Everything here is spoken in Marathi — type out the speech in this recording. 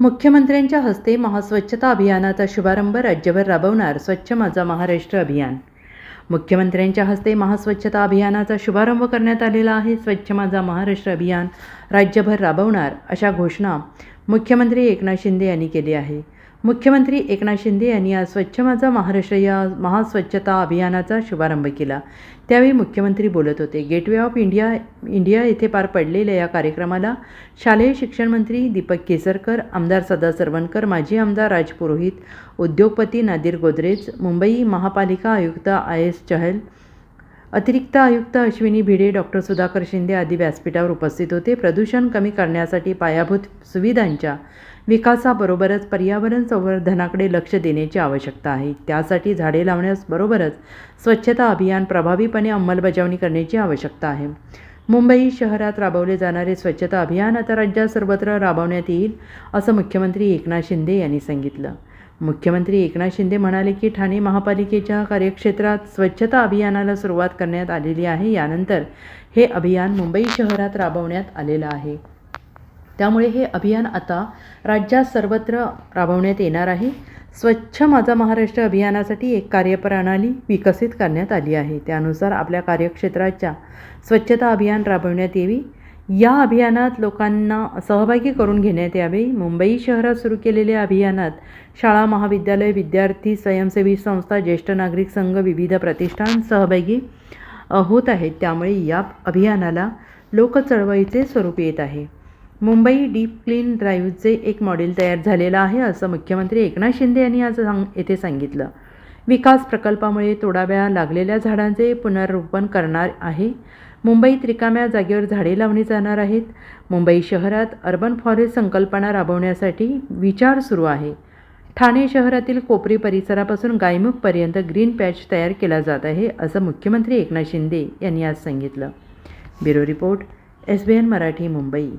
मुख्यमंत्र्यांच्या हस्ते महास्वच्छता अभियानाचा शुभारंभ राज्यभर राबवणार स्वच्छ माझा महाराष्ट्र अभियान. मुख्यमंत्र्यांच्या हस्ते महास्वच्छता अभियानाचा शुभारंभ करण्यात आलेला आहे. स्वच्छ माझा महाराष्ट्र अभियान राज्यभर राबवणार अशा घोषणा मुख्यमंत्री एकनाथ शिंदे यांनी केली आहे. मुख्यमंत्री एकनाथ शिंदे यांनी आज स्वच्छ माझा महाराष्ट्र या महास्वच्छता अभियानाचा शुभारंभ केला. त्यावेळी मुख्यमंत्री बोलत होते गेटवे ऑफ इंडिया इंडिया येथे पार पडलेल्या या कार्यक्रमाला शालेय शिक्षण मंत्री दीपक केसरकर आमदार सदा सरवणकर माजी आमदार राज पुरोहित उद्योगपती नादिर गोदरेज मुंबई महापालिका आयुक्त आय एस चहल अतिरिक्त आयुक्त अश्विनी भिडे डॉक्टर सुधाकर शिंदे आदी व्यासपीठावर उपस्थित होते. प्रदूषण कमी करण्यासाठी पायाभूत सुविधांच्या विकासाबरोबरच पर्यावरण संवर्धनाकडे लक्ष देण्याची आवश्यकता आहे. त्यासाठी झाडे लावण्यास बरोबरच स्वच्छता अभियान प्रभावीपणे अंमलबजावणी करण्याची आवश्यकता आहे. मुंबई शहरात राबवले जाणारे स्वच्छता अभियान आता राज्यात सर्वत्र राबवण्यात येईल असं मुख्यमंत्री एकनाथ शिंदे यांनी सांगितलं. मुख्यमंत्री एकनाथ शिंदे म्हणाले की ठाणे महापालिकेच्या कार्यक्षेत्रात स्वच्छता अभियानाला सुरुवात करण्यात आलेली आहे. यानंतर हे अभियान मुंबई शहरात राबवण्यात आलेलं आहे. त्यामुळे हे अभियान आता राज्यात सर्वत्र राबवण्यात येणार आहे. स्वच्छ माझा महाराष्ट्र अभियानासाठी एक कार्यप्रणाली विकसित करण्यात आली आहे. त्यानुसार आपल्या कार्यक्षेत्राच्या स्वच्छता अभियान राबवण्यात यावी. या अभियानात लोकांना सहभागी करून घेण्यात यावे. मुंबई शहरात सुरू केलेल्या अभियानात शाळा महाविद्यालय विद्यार्थी स्वयंसेवी संस्था ज्येष्ठ नागरिक संघ विविध प्रतिष्ठान सहभागी होत आहेत. त्यामुळे या अभियानाला लोकचळवळीचे स्वरूप येत आहे. मुंबई डीप क्लीन ड्राईव्हचे एक मॉडेल तयार झालेलं आहे असं मुख्यमंत्री एकनाथ शिंदे यांनी आज सांग येथे सांगितलं. विकास प्रकल्पामुळे तोडाव्या लागलेल्या झाडांचे पुनर्रोपण करणार आहे. मुंबईत रिकाम्या जागेवर झाडे लावली जाणार आहेत. मुंबई शहरात अर्बन फॉरेस्ट संकल्पना राबवण्यासाठी विचार सुरू आहे. ठाणे शहरातील कोपरी परिसरापासून गायमुखपर्यंत ग्रीन पॅच तयार केला जात आहे असं मुख्यमंत्री एकनाथ शिंदे यांनी आज सांगितलं. Bureau report S B N Marathi Mumbai.